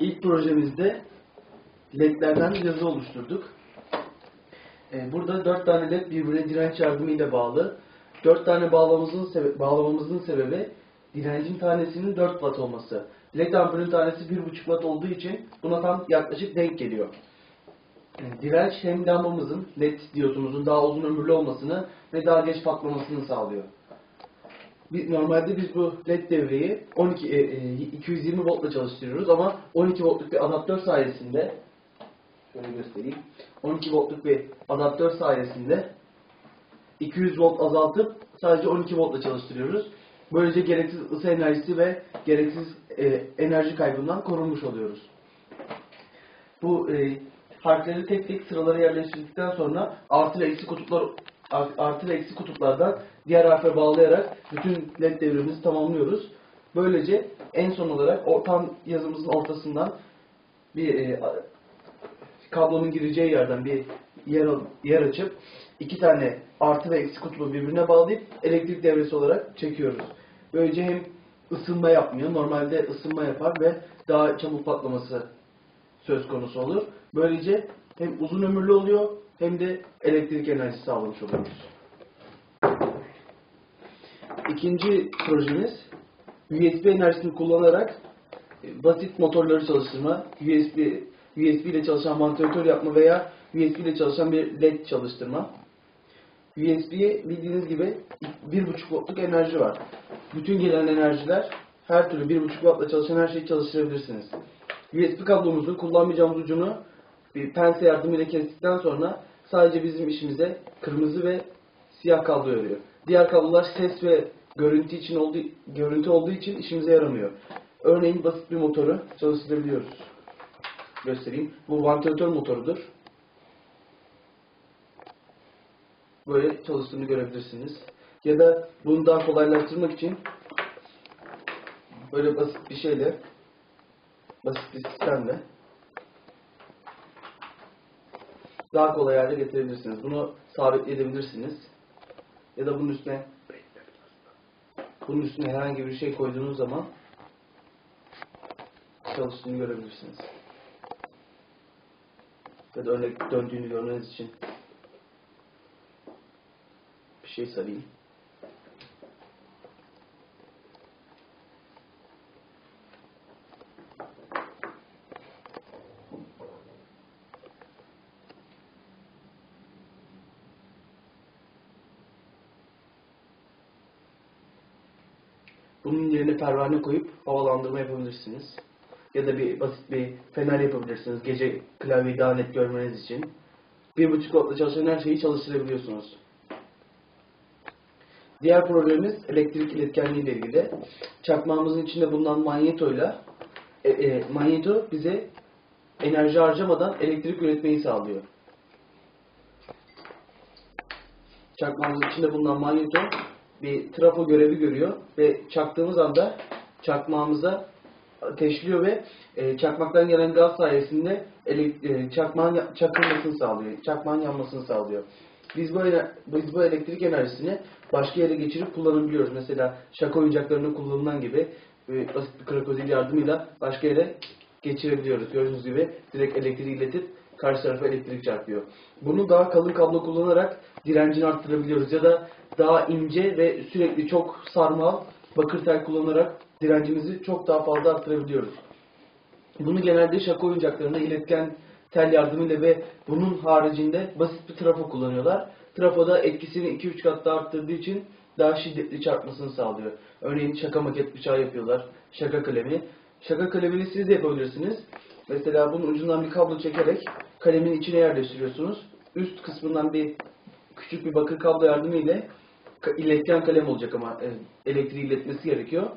İlk projemizde ledlerden yazı oluşturduk. Ee, Burada dört tane led birbirine direnç yardımıyla bağlı. Dört tane bağlamamızın, sebe- bağlamamızın sebebi direncin tanesinin 4 watt olması. Led ampulün tanesi 1.5 watt olduğu için buna tam yaklaşık denk geliyor. Yani Direnç hem lambamızın, led diyotumuzun daha uzun ömürlü olmasını ve daha geç patlamasını sağlıyor. Biz, normalde biz bu led devreyi 12, e, e, 220 voltla çalıştırıyoruz ama 12 voltluk bir adaptör sayesinde şöyle göstereyim. 12 voltluk bir adaptör sayesinde 200 volt azaltıp sadece 12 voltla çalıştırıyoruz. Böylece gereksiz ısı enerjisi ve gereksiz e, enerji kaybından korunmuş oluyoruz. Bu e, harfleri tek tek sıralara yerleştirdikten sonra artı ve eksi kutuplar artı ve eksi kutuplardan diğer harfe bağlayarak bütün led devrimizi tamamlıyoruz. Böylece en son olarak o tam yazımızın ortasından bir e, kablonun gireceği yerden bir yer, yer açıp iki tane artı ve eksi kutubu birbirine bağlayıp elektrik devresi olarak çekiyoruz. Böylece hem ısınma yapmıyor. Normalde ısınma yapar ve daha çabuk patlaması söz konusu olur. Böylece hem uzun ömürlü oluyor hem de elektrik enerjisi sağlamış oluyoruz. İkinci projemiz USB enerjisini kullanarak e, basit motorları çalıştırma, USB USB ile çalışan vantilatör yapma veya USB ile çalışan bir led çalıştırma. USB'ye bildiğiniz gibi 1.5 voltluk enerji var. Bütün gelen enerjiler her türlü 1.5 wattla çalışan her şeyi çalıştırabilirsiniz. USB kablomuzun kullanmayacağımız ucunu bir pense yardımıyla kestikten sonra sadece bizim işimize kırmızı ve siyah kablo yarıyor. Diğer kablolar ses ve görüntü için olduğu, görüntü olduğu için işimize yaramıyor. Örneğin basit bir motoru çalıştırabiliyoruz. Göstereyim. Bu vantilatör motorudur. Böyle çalıştığını görebilirsiniz. Ya da bunu daha kolaylaştırmak için böyle basit bir şeyle basit bir sistemle daha kolay hale getirebilirsiniz. Bunu sabitleyebilirsiniz. Ya da bunun üstüne bunun üstüne herhangi bir şey koyduğunuz zaman çalıştığını görebilirsiniz. Ya da örnek döndüğünü görmeniz için bir şey sarayım. Bunun yerine pervane koyup havalandırma yapabilirsiniz. Ya da bir basit bir fener yapabilirsiniz. Gece klavyeyi daha net görmeniz için. Bir buçuk voltla çalışan her şeyi çalıştırabiliyorsunuz. Diğer problemimiz elektrik iletkenliği ile ilgili. Çakmağımızın içinde bulunan manyetoyla e, e, manyeto bize enerji harcamadan elektrik üretmeyi sağlıyor. Çakmağımızın içinde bulunan manyeto bir trafo görevi görüyor ve çaktığımız anda çakmağımıza ateşliyor ve e, çakmaktan gelen gaz sayesinde e, çakmağın çakılmasını sağlıyor. Çakmağın yanmasını sağlıyor. Biz bu, biz bu elektrik enerjisini başka yere geçirip kullanabiliyoruz. Mesela şaka oyuncaklarında kullanılan gibi e, basit bir krokodil yardımıyla başka yere geçirebiliyoruz. Gördüğünüz gibi direkt elektriği iletip karşı tarafa elektrik çarpıyor. Bunu daha kalın kablo kullanarak direncini arttırabiliyoruz ya da daha ince ve sürekli çok sarmal bakır tel kullanarak direncimizi çok daha fazla arttırabiliyoruz. Bunu genelde şaka oyuncaklarında iletken tel yardımıyla ve bunun haricinde basit bir trafo kullanıyorlar. Trafoda etkisini 2-3 kat daha arttırdığı için daha şiddetli çarpmasını sağlıyor. Örneğin şaka maket bıçağı yapıyorlar. Şaka kalemi. Şaka kalemini siz de yapabilirsiniz. Mesela bunun ucundan bir kablo çekerek kalemin içine yerleştiriyorsunuz. Üst kısmından bir küçük bir bakır kablo yardımıyla iletken kalem olacak ama e, elektriği iletmesi gerekiyor.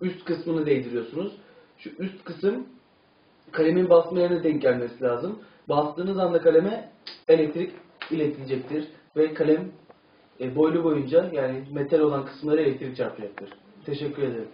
Üst kısmını değdiriyorsunuz. Şu üst kısım kalemin basma yerine denk gelmesi lazım. Bastığınız anda kaleme elektrik iletilecektir ve kalem e, boylu boyunca yani metal olan kısımları elektrik çarpacaktır. Teşekkür ederim.